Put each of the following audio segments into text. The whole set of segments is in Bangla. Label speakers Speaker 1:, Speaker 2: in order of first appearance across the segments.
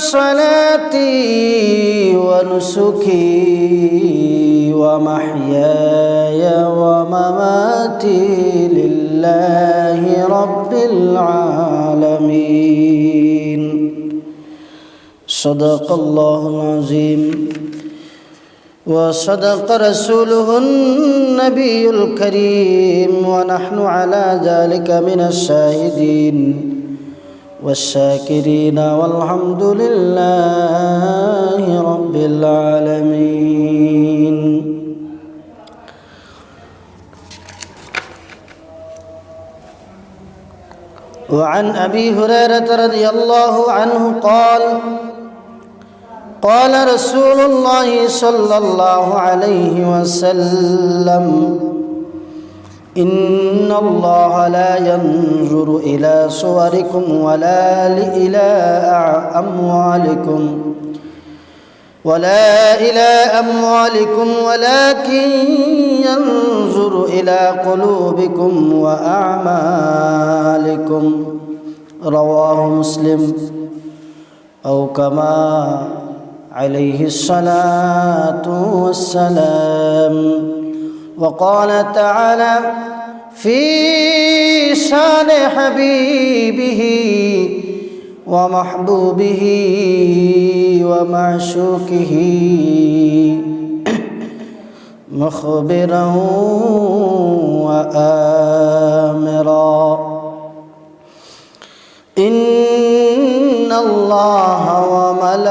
Speaker 1: صلاتي ونسكي ومحياي ومماتي لله رب العالمين. صدق الله العظيم. وصدق رسوله النبي الكريم. ونحن على ذلك من الشاهدين. والشاكرين والحمد لله رب العالمين. وعن أبي هريرة رضي الله عنه قال قال رسول الله صلى الله عليه وسلم إن الله لا ينظر إلى صوركم ولا إلى أموالكم ولا إلى أموالكم ولكن ينظر إلى قلوبكم وأعمالكم. رواه مسلم. أو كما عليه الصلاة والسلام. وقال تعالى في شان حبيبه ومحبوبه ومعشوقه مخبرا وآمرا. إن الله وملائكته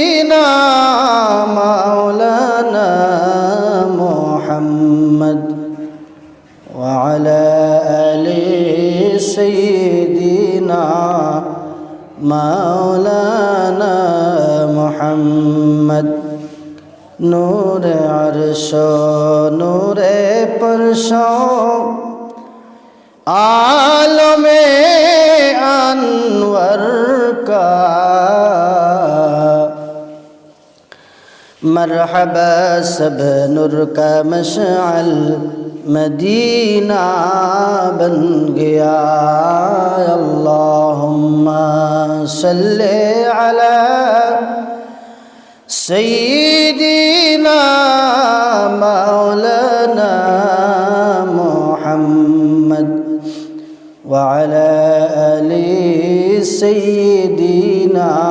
Speaker 1: محمد وعلى آل سيدنا مولانا محمد. نور عرش نور پرش عالم انور کا مرحبا سب نور کا مشعل مدینہ بن گیا اللہم صلی علی سیدنا مولانا محمد وعلى آل سيدنا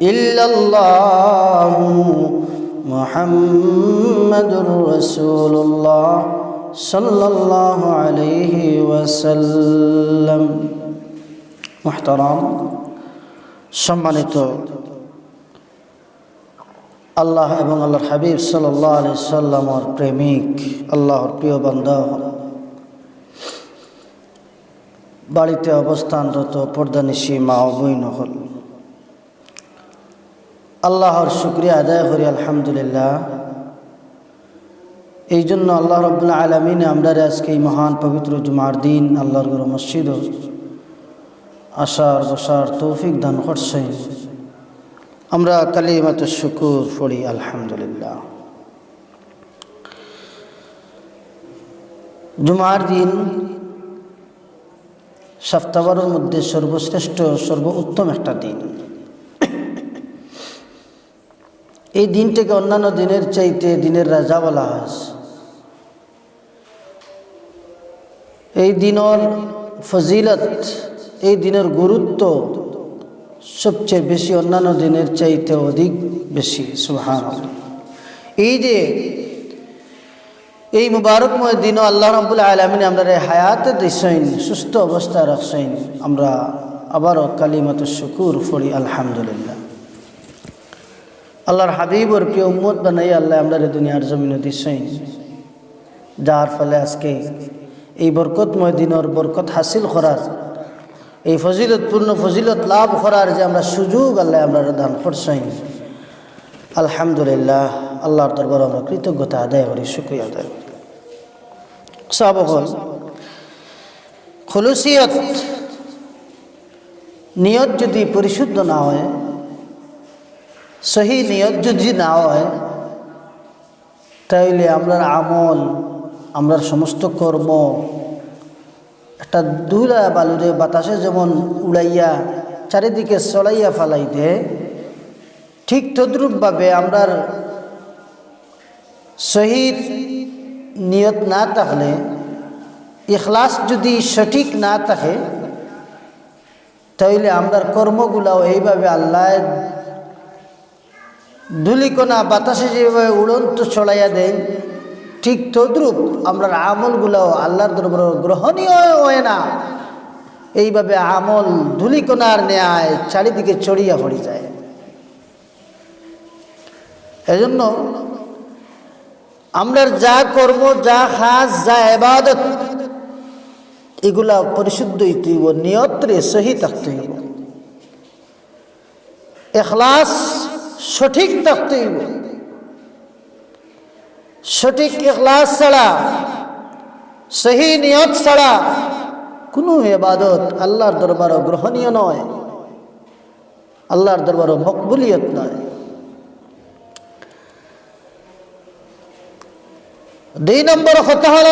Speaker 1: ইল্লাল্লাহু মুহাম্মাদুর রাসূলুল্লাহ সাল্লাল্লাহু আলাইহি ওয়াসাল্লাম। মুহতারাম, সম্মানিত আল্লাহ এবং আল্লাহর হাবিব সাল্লাহ আলি সাল্লামর প্রেমিক, আল্লাহর প্রিয় বান্ধব বাড়িতে অবস্থানরত পর্দানিশী মা অবৈন হল। আল্লাহর শুক্রিয়া আদায় করি, আলহামদুলিল্লাহ। এই জন্য আল্লাহ রবুল্লা আলমিনে আমরা আজকে এই মহান পবিত্র জুমার দিন, আল্লাহর গুরু মসজিদ আসার বসার তৌফিক দান করছে। আমরা কালিমাত শুকুর পড়ি, আলহামদুলিল্লাহ। জুমার দিন সপ্তাহের মধ্যে সর্বশ্রেষ্ঠ, সর্বোত্তম একটা দিন। এই দিনটাকে অন্যান্য দিনের চাইতে দিনের রাজা বলা হয়েছে এই দিনের ফজিলত, এই দিনের গুরুত্ব সবচেয়ে বেশি অন্যান্য দিনের চাইতে অধিক বেশি সুহান এই যে এই মুবারকময় দিনও আল্লাহ রবুল আলমিন আমরা হায়াতে দিসইন সুস্থ অবস্থা রাখছেন। আমরা আবারও কালিমাত শুকুর ফড়ি আলহামদুলিল্লাহ। আল্লাহর হাবিবর প্রিয় উম্মত বানাই আল্লাহ আমরা দুনিয়ার জমিনে দিসইন যার ফলে আজকে এই বরকতময় দিনের বরকত হাসিল করার, এই ফজিলতপূর্ণ ফজিলত লাভ করার যে আমরা সুযোগ আল্লাহ আমরা দান করছেন। আলহামদুলিল্লাহ, আল্লাহর দরবার আমরা কৃতজ্ঞতা আদায় করি, শুক্রিয়া আদায় করি। সবকল খলুসিয়ত নিয়ত যদি পরিশুদ্ধ না হয় সহি নিয়ত যদি না হয়, তাইলে আমরার আমল, আমরার সমস্ত কর্ম একটা দুলা বালুরে বাতাসে যেমন উড়াইয়া চারিদিকে চড়াইয়া ফালাই দেয় ঠিক তদ্রূপভাবে আমরার শহীদ নিয়ত না থাকলে, ইখলাস যদি সঠিক না থাকে, তাইলে আমরার কর্মগুলাও এইভাবে আল্লাহ ধুলিকোনা বাতাসে যেভাবে উড়ন্ত ছড়াইয়া দেয় ঠিক তদ্রূপ আমরা আমলগুলাও আল্লাহর দরবার গ্রহণীয় হয় না। এইভাবে আমল ধুলিকোনার ন্যায় চারিদিকে চড়িয়া পড়ে যায়। এজন্য আমরা যা কর্ম, যা খাস, যা এবাদত এগুলা পরিশুদ্ধ হইতে হইব নিয়ত্রে সহি থাকতে হইব এখলাস সঠিক থাকতে হইব সঠিক এখলাস ছাড়া, সহি নিয়ত ছাড়া কোনো এবাদত আল্লাহর দরবারও গ্রহণীয় নয়, আল্লাহর দরবারও মকবুলিয়ত নয়। দুই নম্বর কথা হল,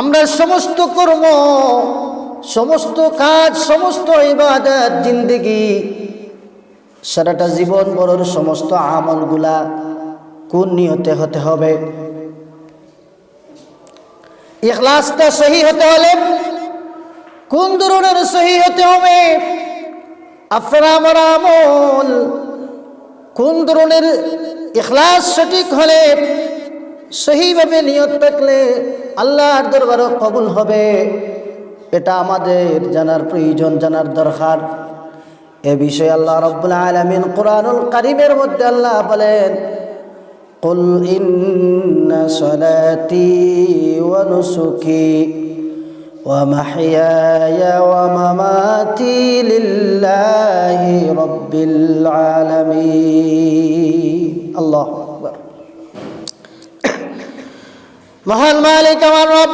Speaker 1: আমরা সমস্ত কর্ম, সমস্ত কাজ, সমস্ত ইবাদত, জিন্দগি সারাটা জীবন বড়র সমস্ত আমলগুলা কোন নিয়তে হতে হবে? ইখলাসটা সহি হতে হলে কোন ধরনের সহি হতে হবে? আপনার আমার আমল কোন ধরনের ইখলাস সঠিক হলে সহিভাবে নিয়ত থাকলে আল্লাহর দরবারও কবুল হবে? এটা আমাদের জানার প্রয়োজন, জানার দরকার। এ বিষয়ে আল্লাহ রব্বুল আলমিন কোরআনুল কারিমের মধ্যে আল্লাহ বলেন قل إن صلاتي ونسكي ومحياي ومماتي لله رب العالمين الله أكبر মহান মালিক আমার রব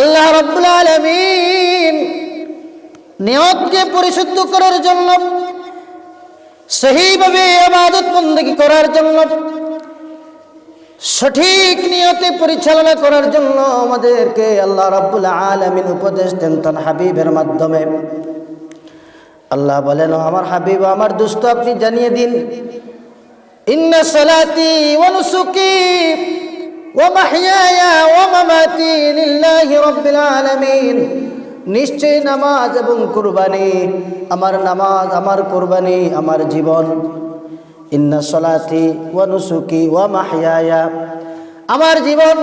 Speaker 1: আল্লাহ রব্বুল আলমিন নিয়তকে পরিশুদ্ধ করার জন্য, সহিভাবে আবাদত বন্দী করার জন্য, সঠিক নিয়তে পরিচালনা করার জন্য আমাদেরকে আল্লাহ রাব্বুল আলমিন উপদেশ দেন তার হাবিবের মাধ্যমে। আল্লাহ বলেন আমার হাবিব আমার দুস্থ আপনি জানিয়ে দিন, ইন্না সালাতি ওয়া নুসুকি ওয়া মাহইয়ায়া ওয়া মামাতি লিল্লাহি রাব্বিল আলামিন। নিশ্চয় নামাজ এবং কুরবানি, আমার নামাজ, আমার কুরবানি, আমার জীবন। ইন্না সলাতি ওয়া নুসুকি ওয়া মাহইয়ায়া। আমার জীবন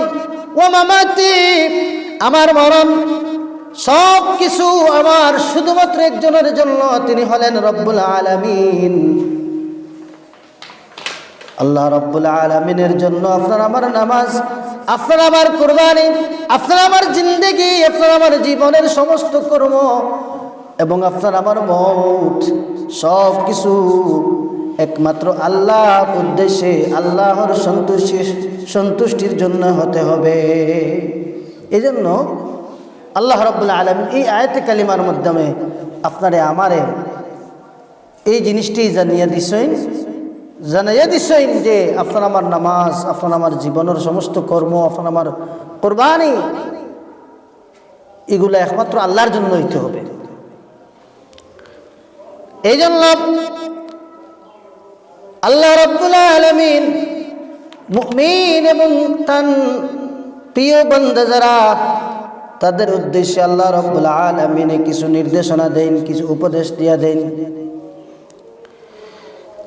Speaker 1: ওয়া মামাতি, আমার মরণ, সব কিছু আমার শুধুমাত্র একজনের জন্য, তিনি হলেন রব্বুল আলামিন। আল্লাহ রব্বুল আলমিনের জন্য আপনার আমার নামাজ আপনার আমার কোরবানি, আপনার আমার জিন্দেগি, আপনার আমার জীবনের সমস্ত কর্ম এবং আপনার আমার মত সব কিছু একমাত্র আল্লাহর উদ্দেশ্যে, আল্লাহর সন্তুষ্টি, সন্তুষ্টির জন্য হতে হবে। এই জন্য আল্লাহ রব্বুল্লা আলমিন এই আয়তে কালিমার মাধ্যমে আপনারে আমারে এই জিনিসটি জানিয়ে দিছেন জানাইয়া দিছেন যে, আপনার আমার নামাজ, আপনার আমার জীবনের সমস্ত কর্ম, আপনার আমার কোরবানি, এগুলো একমাত্র আল্লাহর জন্য হইতে হবে। এই জন্য আল্লাহ রব্বুল আলমিন মুমিন এবং তান প্রিয় বন্ধ যারা, তাদের উদ্দেশ্যে আল্লাহ রব্বুল আলমিনে কিছু নির্দেশনা দেন, কিছু উপদেশ দিয়া দেন।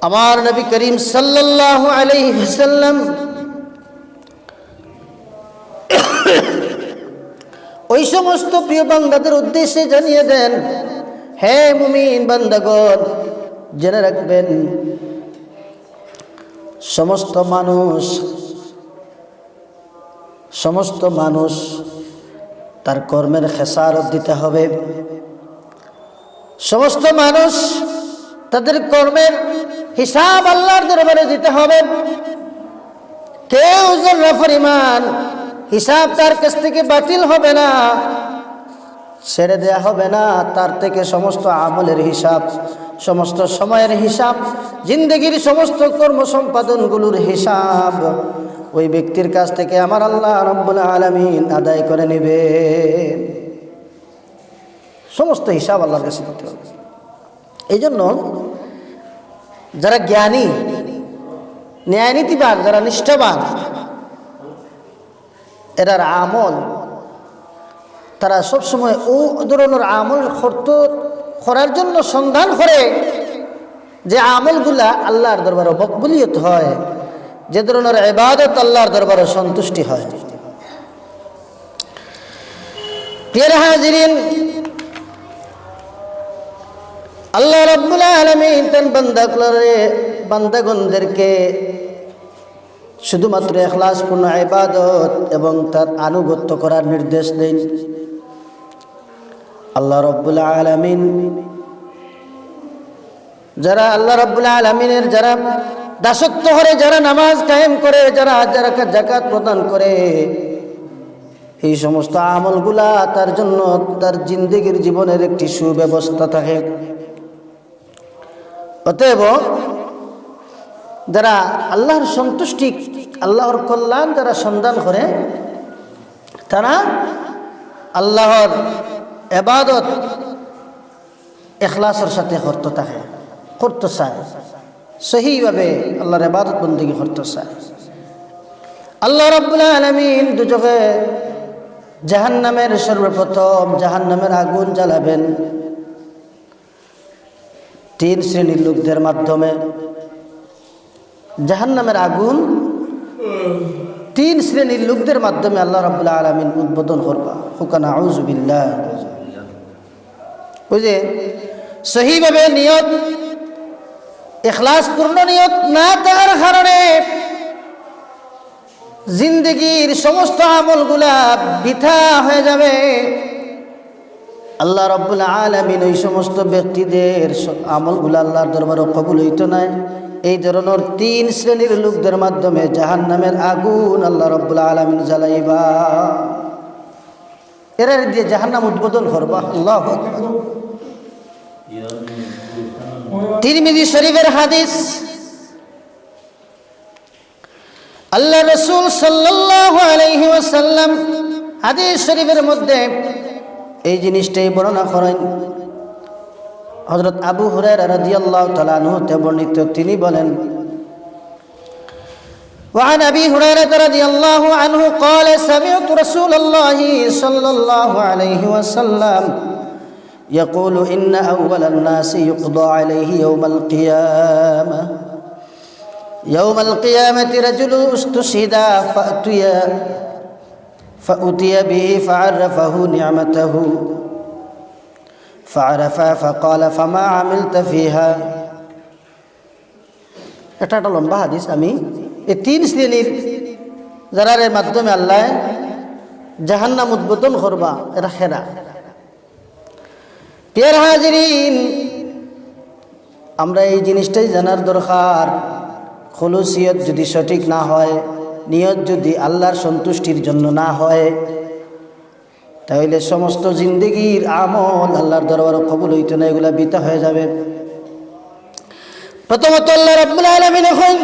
Speaker 1: আমার নবী করিম সাল্লাল্লাহু আলাইহি ওয়াসাল্লাম ওই সমস্ত প্রিয় বান্দাদের উদ্দেশ্যে জানিয়ে দেন, হে মুমিন বান্দাগণ, জেনে রাখবেন, সমস্ত মানুষ সমস্ত মানুষ তার কর্মের খেসারত দিতে হবে। সমস্ত মানুষ তাদের কর্মের হিসাব আল্লাহর দরবারে দিতে হবে। কেউ পরিমাণ হিসাব তার কাছ থেকে বাতিল হবে না, ছেড়ে দেয়া হবে না, তার থেকে সমস্ত আমলের হিসাব, সমস্ত সময়ের হিসাব, জিন্দগির সমস্ত কর্ম সম্পাদনগুলোর হিসাব ওই ব্যক্তির কাছ থেকে আমার আল্লাহ রব্বুল আলমিন আদায় করে নেবে। সমস্ত হিসাব আল্লাহর কাছে এই জন্য যারা জ্ঞানী, ন্যায়নীতিবান, যারা নিষ্ঠাবান, এরার আমল, তারা সবসময় ও ধরনের আমল করত করার জন্য সন্ধান করে যে আমলগুলা আল্লাহর দরবারে মকবুলিয়ত হয়, যে ধরনের এবাদত আল্লাহর দরবারে সন্তুষ্টি হয়। আল্লাহ রাব্বুল আলামিন তান বান্দাগুলোরে, বান্দাগণদেরকে শুধুমাত্র এখলাসপূর্ণ ইবাদত এবং তার আনুগত্য করার নির্দেশ দেন। আল্লাহ রব্বুল আলামিন, যারা আল্লাহ রব্বুল আলমিনের যারা দাসত্ব করে, যারা নামাজ কায়েম করে, যারা যারা জাকাত প্রদান করে, এই সমস্ত আমলগুলা তার জন্য তার জিন্দগির জীবনের একটি সুব্যবস্থা থাকে। অতএব যারা আল্লাহর সন্তুষ্টি, আল্লাহর কল্যাণ যারা সন্ধান করে, তারা আল্লাহর এবাদত এখলাসের সাথে করতে থাকে, করতে চায়। সহিভাবে আল্লাহর এবাদত বন্দী করতে চায়। আল্লাহ রব্বুল্লাহ আলমিন দুচোখে জাহান্নামের সর্বপ্রথম জাহান্নামের আগুন জ্বালাবেন। তিন শ্রেণির লোকদের মাধ্যমে জাহান্নামের আগুন তিন শ্রেণির লোকদের মাধ্যমে আল্লাহ রব্বুল্লাহ আলমিন উদ্বোধন করবা। হুকানা আউজবিল্লাহ বুঝে সহিভাবে নিয়ত এখলাস পূর্ণ নিয়ত না থাকার কারণে জিন্দগির সমস্ত আমলগুলা বৃথা হয়ে যাবে। আল্লাহ রব্বুল আলমিন ওই সমস্ত ব্যক্তিদের আমলগুলা আল্লাহর দরবারও কবুল হইত নাই। এই ধরনের তিন শ্রেণির লোকদের মাধ্যমে জাহান নামের আগুন আল্লাহ রব্বুল আলমিন জ্বালাইবা। এরা দিয়ে জাহান্নাম উদ্বোধন করবা। আল্লাহ তিরমিজি শরীফের হাদিস। আল্লাহ রসুল আলাইহি ওয়াসাল্লাম হাদিস শরীফের মধ্যে এই জিনিসটাই বর্ণনা করেন হজরত আবু হুরায়রা রাদিয়াল্লাহু তাআলা আনহু তে বর্ণিত তিনি বলেন وعن ابي هريره رضي الله عنه قال سمعت رسول الله صلى الله عليه وسلم يقول ان اول الناس يقضى عليه يوم القيامه يوم القيامه رجل استشهد فاتي فاتي به فعرفه نعمته فعرفا فقال فما عملت فيها এটা একটা লম্বা হাদিস আমি এই তিন শ্রেণীর যারার মাধ্যমে আল্লাহ জাহান্নাম উদ্বোধন করবা এটা খেরা পিয়ার হাজিরিন আমরা এই জিনিসটাই জানার দরকার খলুসিয়ত যদি সঠিক না হয় নিয়ত যদি আল্লাহর সন্তুষ্টির জন্য না হয়, তাহলে সমস্ত জিন্দগির আমল আল্লাহর দরবার কবুল হইতো না, এগুলা বিতা হয়ে যাবে। প্রথমত আল্লাহ রাব্বুল আলামিন এখন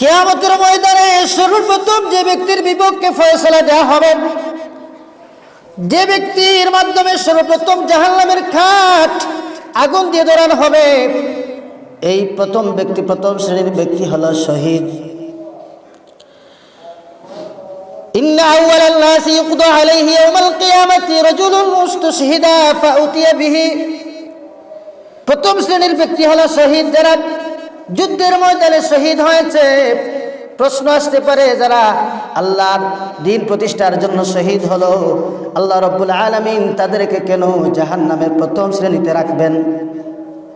Speaker 1: কিয়ামতের ময়দানে সর্বপ্রথম যে ব্যক্তির বিপক্ষে ফয়সালা দেওয়া হবে, যে ব্যক্তির মাধ্যমে সর্বপ্রথম জাহান্নামের খাট আগুন দিয়ে ধরানো হবে। এই প্রথম ব্যক্তি, প্রথম শ্রেণির ব্যক্তি হলো শহীদ। إن أول الناس يقضى عليه يوم القيامة رجل مستشهد فأتي به প্রথম শ্রেণীর ব্যক্তি হলো শহীদ যারা যুদ্ধের ময়দানে শহীদ হয়েছে প্রশ্ন আসতে পারে যারা আল্লাহর দিন প্রতিষ্ঠার জন্য শহীদ হলো আল্লাহ রব্বুল আলমিন তাদেরকে কেন জাহান নামের প্রথম শ্রেণীতে রাখবেন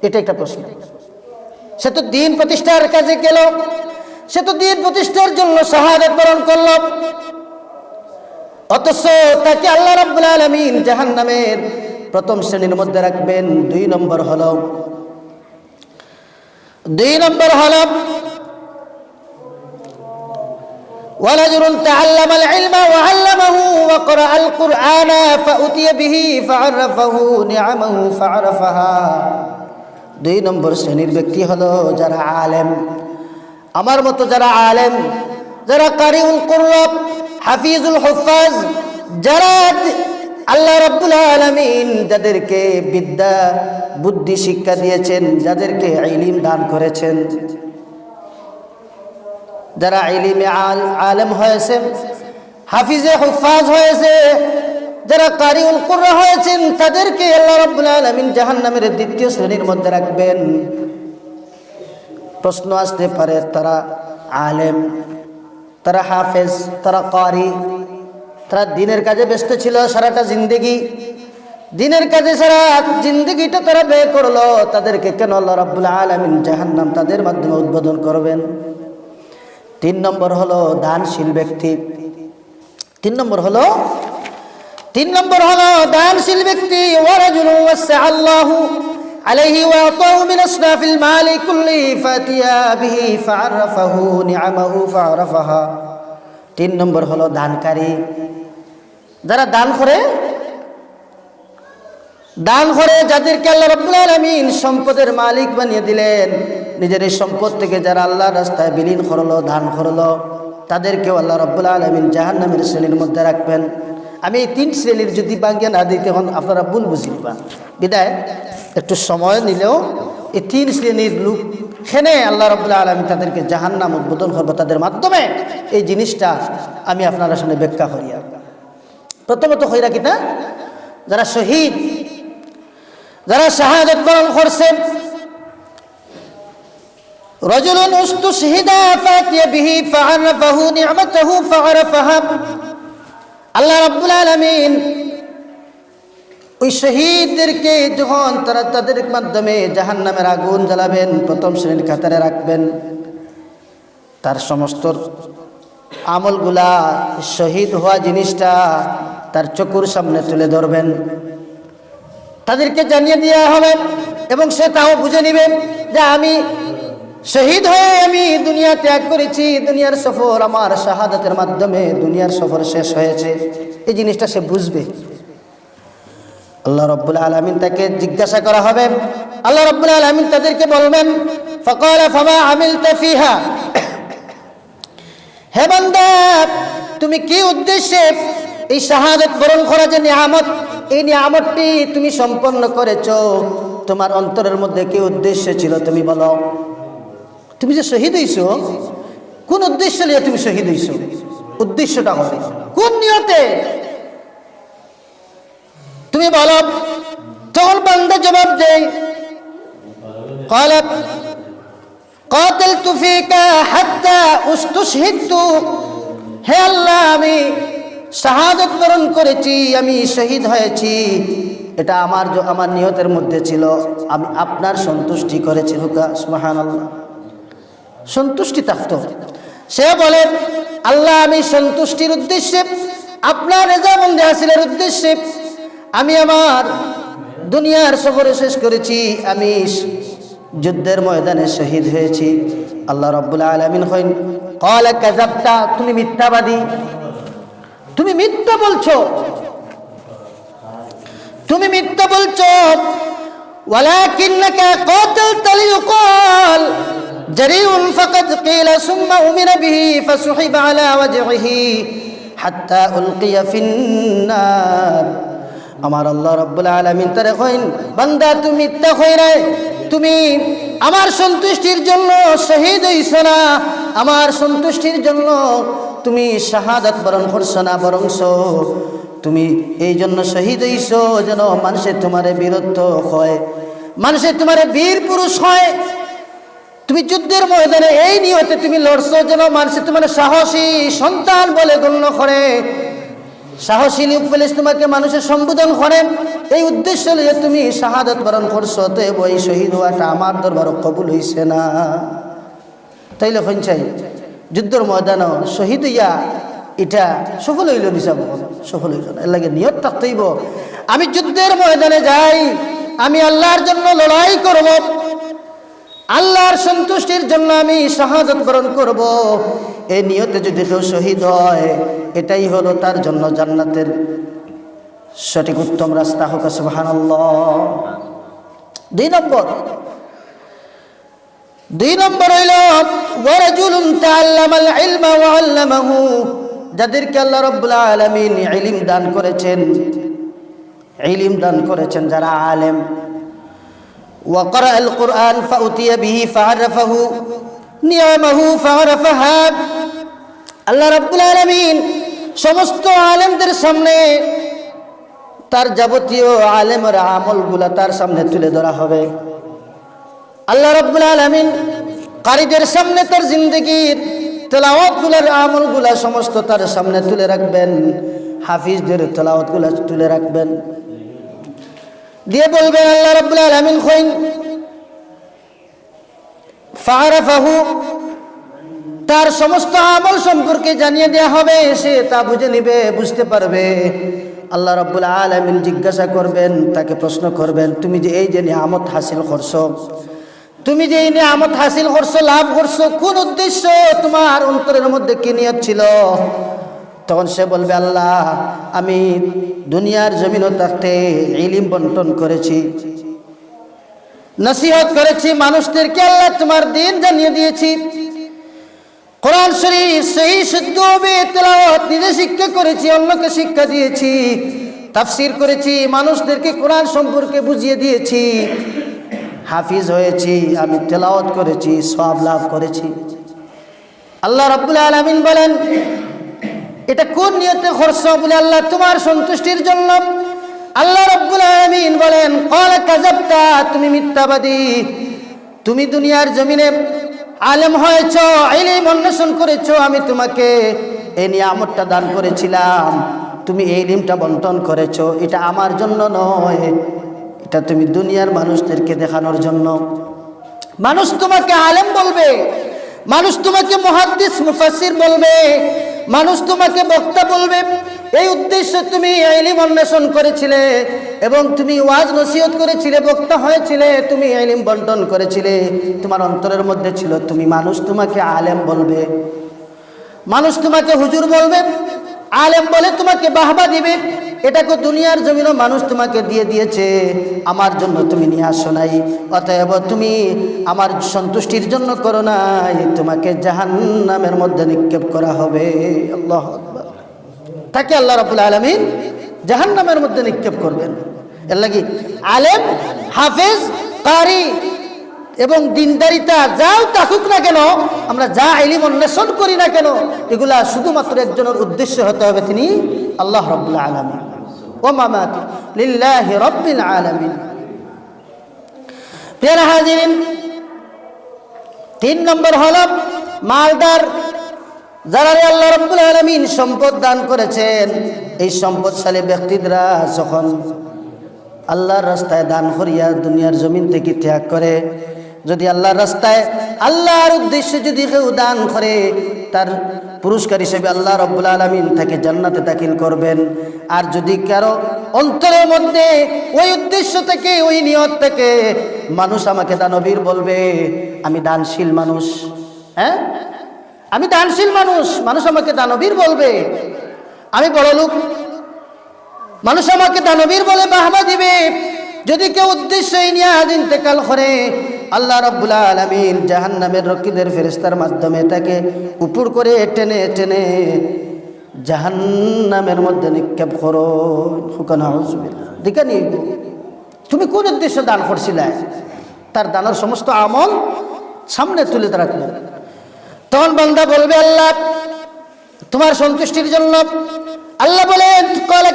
Speaker 1: এটা একটা প্রশ্ন সে তো দিন প্রতিষ্ঠার কাজে গেল সে তো দিন প্রতিষ্ঠার জন্য শাহাদত বরণ করল অথচ তাকে আল্লাহ রাব্বুল আলামিন জাহান্নামের প্রথম শ্রেণীর মধ্যে রাখবেন দুই নম্বর হলো দুই নম্বর হলো ورجل تعلم العلم وعلمه وقرأ القرآن فأتي به فعرفه نعمه فعرفها দুই নম্বর শ্রেণীর ব্যক্তি হলো যারা আলেম আমার মতো যারা আলেম যারা কারিউল কুরব হাফিজুল হফাজ যারা আল্লাহ রাব্বুল আলামিন যাদেরকে বিদ্যা, বুদ্ধি, শিক্ষা দিয়েছেন, যাদেরকে ইলিম দান করেছেন, যারা ইলিমে আল, আলেম হয়েছে, হাফিজে হুফাজ হয়েছে, যারা কারিউল কুররা হয়েছেন, তাদেরকে আল্লাহ রাব্বুল আলামিন জাহান্নামের দ্বিতীয় শ্রেণির মধ্যে রাখবেন। প্রশ্ন আসতে পারে, তারা আলেম তারা হাফেজ, তারা কারি, তারা দিনের কাজে ব্যস্ত ছিল সারাটা জিন্দগি। দিনের কাজে সারা জিন্দগিটা তারা ব্যয় করল, তাদেরকে কেন আল্লাহ রাব্বুল আলামিন জাহান্নাম তাদের মাধ্যমে উদ্বোধন করবেন? তিন নম্বর হলো দানশীল ব্যক্তি। তিন নম্বর হলো, তিন নম্বর হলো দানশীল ব্যক্তি আল্লাহু। عليه وأعطاه من أصناف المال كله فأتيا به فعرفه نعمه فعرفها তিন নম্বর হলো দানকারী যারা দান করে দান করে যাদেরকে আল্লাহ রব্বুল আলামিন সম্পদের মালিক বানিয়ে দিলেন নিজের এই সম্পদ থেকে যারা আল্লাহর রাস্তায় বিলীন করলো দান করলো তাদেরকেও আল্লাহ রব্বুল আলমিন জাহান্নামের শ্রেণীর মধ্যে রাখবেন আমি এই তিন শ্রেণীর যদি বাঙ্গিয়া না দিতে হন আপনারা ভুল বুঝিবা বিদায় একটু সময় নিলেও এই তিন শ্রেণীর লোক খেনে আল্লাহ রব্বুল্লাহ আলমী তাদেরকে জাহান্নাম উদ্বোধন করবো তাদের মাধ্যমে এই জিনিসটা আমি আপনারা সামনে ব্যাখ্যা করি আর প্রথমত হইরা কিনা যারা শহীদ যারা শাহাদত বরণ করছেন رجل استشهد فاتي به فعرفه نعمته فعرفها আল্লাহ রাব্বুল আলামিন ওই শহীদদেরকে যখন তারা তাদের মাধ্যমে জাহান্নামের আগুন জ্বালাবেন, প্রথম শ্রেণির কাতারে রাখবেন, তার সমস্ত আমলগুলা, শহীদ হওয়া জিনিসটা তার চকুর সামনে তুলে ধরবেন। তাদেরকে জানিয়ে দেওয়া হবে এবং সে তাও বুঝে নেবে যে আমি শহীদ হয়ে আমি দুনিয়া ত্যাগ করেছি, দুনিয়ার সফর আমার শাহাদাতের মাধ্যমে দুনিয়ার সফর শেষ হয়েছে। এই জিনিসটা সে বুঝবে। আল্লাহ রব্বুল আলমিন তাকে জিজ্ঞাসা করা হবে। আল্লাহ রব্বুল আলমিন তাদেরকে বলবেন আমিল হে বান্দা, তুমি কি উদ্দেশ্যে এই শাহাদত বরণ করা যে নিয়ামত, এই নিয়ামতটি তুমি সম্পন্ন করেছ? তোমার অন্তরের মধ্যে কি উদ্দেশ্য ছিল তুমি বলো। তুমি যে শহীদ হইছো কোন উদ্দেশ্য নিয়ে তুমি শহীদ হইছো উদ্দেশ্যটা হবে কোন নিয়তে তুমি বলো তখন বান্দা জবাব দেয় قال قاتلت فيك حتى استشهدت হে আল্লাহ আমি শাহাদত বরণ করেছি আমি শহীদ হয়েছি এটা আমার জ- আমার নিয়তের মধ্যে ছিল আমি আপনার সন্তুষ্টি করেছি হুকা সুবহান আল্লাহ সন্তুষ্টি থাকত সে বলেন আল্লাহ, আমি সন্তুষ্টির উদ্দেশ্যে, আপনার রেজাবন্দি হাসিলের উদ্দেশ্যে, আমি আমার দুনিয়ার সফরে শেষ করেছি, আমি যুদ্ধের ময়দানে শহীদ হয়েছি। আল্লাহ রব্বুল আলমিন হইন কলা কাজাবটা তুমি মিথ্যাবাদী। তুমি মিথ্যা বলছো। তুমি মিথ্যা বলছো। جريء فقد قيل ثم أمر به فسحب على وجهه حتى ألقي في النار আমার আল্লাহ রব্বুল আলমিন তারে কইন বান্দা তুমি মিথ্যা কইরে তুমি আমার সন্তুষ্টির জন্য শহীদ হইছ না আমার সন্তুষ্টির জন্য তুমি শাহাদাত বরণ করছো না বরংস তুমি এই জন্য শহীদ হইছো যেন মানুষের তোমার বীরত্ব হয় মানুষের তোমার বীর পুরুষ হয় তুমি যুদ্ধের ময়দানে এই নিয়তে তুমি লড়ছো যেন মানুষের তোমার সাহসী সন্তান বলে গণ্য করে। সাহসী লোক পেলে তোমাকে মানুষের সম্বোধন করে। এই উদ্দেশ্য নিয়ে তুমি শাহাদত বরণ করছ তো এই শহীদ হওয়াটা আমার দরবার কবুল হইছে না। তাইলে চাই, যুদ্ধের ময়দানও শহীদ হইয়া এটা সফল হইল নিসাব সফল হইল এর লাগে নিয়ত থাকতেইব আমি যুদ্ধের ময়দানে যাই, আমি আল্লাহর জন্য লড়াই করব। আল্লাহর সন্তুষ্টির জন্য আমি শাহাদত বরণ করব। এই নিয়তে যদি কেউ শহীদ হয়, এটাই হলো তার জন্য জান্নাতের সঠিক উত্তম রাস্তা হোক, সুবহানাল্লাহ। দুই নম্বর। দুই নম্বর হইল ওয়ারাজুলুন তাআল্লামাল যাদেরকে আল্লাহ রাব্বুল আলামিন ইলম দান করেছেন। ইলম দান করেছেন যারা আলেম। ক্বরাআল কুরআন ফাউতিয়া বিহি ফাআরাফাহু নিয়ামাহু ফাআরাফাহা আল্লাহ রাব্বুল আলামিন সমস্ত আলেমদের সামনে তার যাবতীয় আলেমের আমলগুলা তার সামনে তুলে ধরা হবে। আল্লাহ রব্বুল আলমিন কারীদের সামনে তার জিন্দগির তেলাওয়াতগুলার আমলগুলা সমস্ত তার সামনে তুলে রাখবেন। হাফিজদের তেলাওয়াতগুলা তুলে রাখবেন। দিয়ে বলবেন, আল্লাহ রব্বুল আলমিন খৈন ফাহারাফাহু তার সমস্ত আমল সম্পর্কে জানিয়ে দেওয়া হবে, সে তা বুঝে নিবে, বুঝতে পারবে। আল্লাহ রব্বুল আলমিন জিজ্ঞাসা করবেন, তাকে প্রশ্ন করবেন, তুমি যে এই যে নিয়ামত হাসিল করছ, তুমি যে এই নিয়ামত হাসিল করছ, লাভ করছ, কোন উদ্দেশ্য তোমার অন্তরের মধ্যে কি নিয়ত ছিল? তখন সে বলবে, আল্লাহ, আমি দুনিয়ার জমিনও থাকতে ইলিম বন্টন করেছি। নসিহত করেছি মানুষদেরকে, আল্লাহ তোমার দিন জানিয়ে দিয়েছি। কোরআন শরীফ সেই শুদ্ধ তেলাওয়াত নিজে শিক্ষা করেছি, অন্যকে শিক্ষা দিয়েছি। তাফসির করেছি, মানুষদেরকে কোরআন সম্পর্কে বুঝিয়ে দিয়েছি। হাফিজ হয়েছি, আমি তেলাওয়াত করেছি সব লাভ করেছি। আল্লাহ রাব্বুল আলামিন বলেন এটা কোন নিয়তে খরচ বলে আল্লাহ তোমার সন্তুষ্টির জন্য? আল্লাহ রাব্বুল আলামিন বলেন, ক্বালা কাযাবতা তুমি মিথ্যাবাদী। তুমি দুনিয়ার জমিনে আলেম হয়েছ, ইলম অন্বেষণ করেছ, আমি তোমাকে এই নিয়ামতটা দান করেছিলাম। তুমি এই ইলমটা বন্টন করেছ, এটা আমার জন্য নয়। এটা তুমি দুনিয়ার মানুষদেরকে দেখানোর জন্য। মানুষ তোমাকে আলেম বলবে, মানুষ তোমাকে মহাদ্দিস মুফাসির বলবে। মানুষ তোমাকে বক্তা বলবে। এই উদ্দেশ্যে তুমি এলিম অন্বেষণ করেছিলে এবং তুমি ওয়াজ নসিহত করেছিলে, বক্তা হয়েছিলে, তুমি এলিম বন্টন করেছিলে। তোমার অন্তরের মধ্যে ছিল, তুমি মানুষ তোমাকে আলেম বলবে। মানুষ তোমাকে হুজুর বলবে, আলেম বলে তোমাকে বাহবা দিবে। এটাকে দুনিয়ার জমিনও মানুষ তোমাকে দিয়ে দিয়েছে। আমার জন্য তুমি নিয়ে আসো নাই। অতএব তুমি আমার সন্তুষ্টির জন্য করো নাই। তোমাকে জাহান নামের মধ্যে নিক্ষেপ করা হবে। আল্লাহ তাকে আল্লাহ রাবুল আলমিন জাহান নামের মধ্যে নিক্ষেপ করবেন। এর লাগি আলেম, হাফেজ, কারি এবং দিনদারিতা যাও থাকুক না কেন, আমরা যা আইলিম অন্বেষণ করি না কেন, এগুলা শুধুমাত্র একজনের উদ্দেশ্য হতে হবে তিনি আল্লাহ রব্বুল্লাহ আলমিন। ও মামাতি, লিল্লাহ রব্বিল আলমিন। প্রিয় হাজিরিন, তিন নম্বর হল মালদার যারা আল্লাহ রব্বুল আলমিন সম্পদ দান করেছেন, এই সম্পদশালী ব্যক্তিরা যখন আল্লাহর রাস্তায় দান করিয়া দুনিয়ার জমিন থেকে ত্যাগ করে, যদি আল্লাহর রাস্তায় আল্লাহর উদ্দেশ্যে যদি কেউ দান করে, তার পুরস্কার হিসেবে আল্লাহ রব্বুল আলমিন তাকে জান্নাতে দাখিল করবেন। আর যদি কারও অন্তরের মধ্যে ওই উদ্দেশ্য থেকে, ওই নিয়ত থেকে মানুষ আমাকে দানবীর বলবে, আমি দানশীল মানুষ। হ্যাঁ? আমি দানশীল মানুষ। মানুষ আমাকে দানবীর বলবে। আমি বড় লোক। মানুষ আমাকে দানবীর বলে বাহবা দিবে। যদি কেউ উদ্দেশ্য এই নিয়ে আজ ইন্তেকাল করে আল্লাহ রব্বুল আলমিন জাহান্নামের রক্ষীদের ফেরিস্তার মাধ্যমে তাকে উপর করে টেনে টেনে জাহান্নামের মধ্যে নিক্ষেপ করো। হুকান দিকা নিয়ে তুমি কোন উদ্দেশ্য দান করছিলে? তার দানের সমস্ত আমল সামনে তুলে রাখবে তখন বান্দা বলবে, আল্লাহ, তোমার সন্তুষ্টির জন্য আল্লাহ বলেন, কলে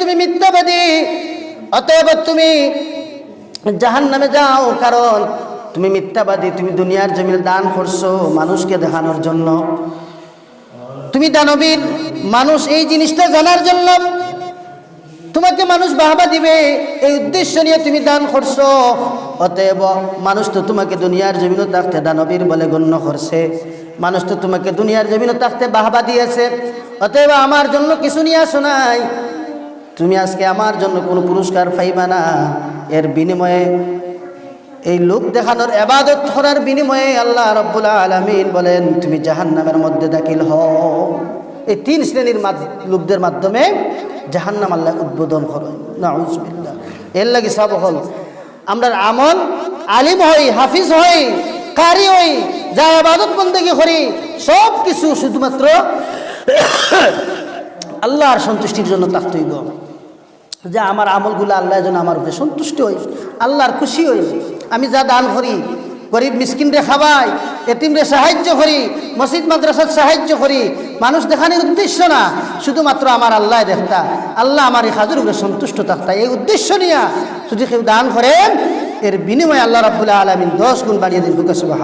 Speaker 1: তুমি মিথ্যাবাদী, অতএব তুমি জাহান নামে যাও, কারণ তুমি মিথ্যাবাদী, তুমি দুনিয়ার জমিনে দান করছ মানুষকে দেখানোর জন্য। তুমি দানবীর, মানুষ এই জিনিসটা জানার জন্য। তোমাকে মানুষ বাহবা দিবে, এই উদ্দেশ্য নিয়ে তুমি দান করছ। অতএব মানুষ তো তোমাকে দুনিয়ার জমিনও থাকতে দানবীর বলে গণ্য করছে। মানুষ তো তোমাকে দুনিয়ার জমিনও থাকতে বাহবা দিয়েছে। অতএব আমার জন্য কিছু নিয়ে আসো নাই। তুমি আজকে আমার জন্য কোনো পুরস্কার পাইবা না। এর বিনিময়ে এই লোক দেখানোর এবাদত করার বিনিময়ে আল্লাহ রব্বুল আলমিন বলেন, তুমি জাহান্নামের মধ্যে দাখিল হও। এই তিন শ্রেণির লোকদের মাধ্যমে জাহান্নাম আল্লাহ উদ্বোধন করেন। এর লাগে সব হল আমরা আমল আলিম হই, হাফিজ হই, কারি হই, যা আবাদত বন্দেগী করি, সব কিছু শুধুমাত্র আল্লাহর সন্তুষ্টির জন্য থাকতেইব যে আমার আমলগুলো আল্লাহ যেন আমার উপরে সন্তুষ্ট হই, আল্লাহর খুশি হই আমি যা দান করি, গরিব মিসকিনরে খাবাই এতিমরে সাহায্য করি, মসজিদ, মাদ্রাসার সাহায্য করি, মানুষ দেখানোর উদ্দেশ্য না, শুধুমাত্র আমার আল্লাহ দেখতা আল্লাহ আমার এই হাজুর উপরে সন্তুষ্ট থাকতা এই উদ্দেশ্য নিয়ে যদি কেউ দান করেন, এর বিনিময়ে আল্লাহ রাবুল্লাহ আলমিন দশ গুণ বাড়িয়ে দিন। বুকে সুবাহ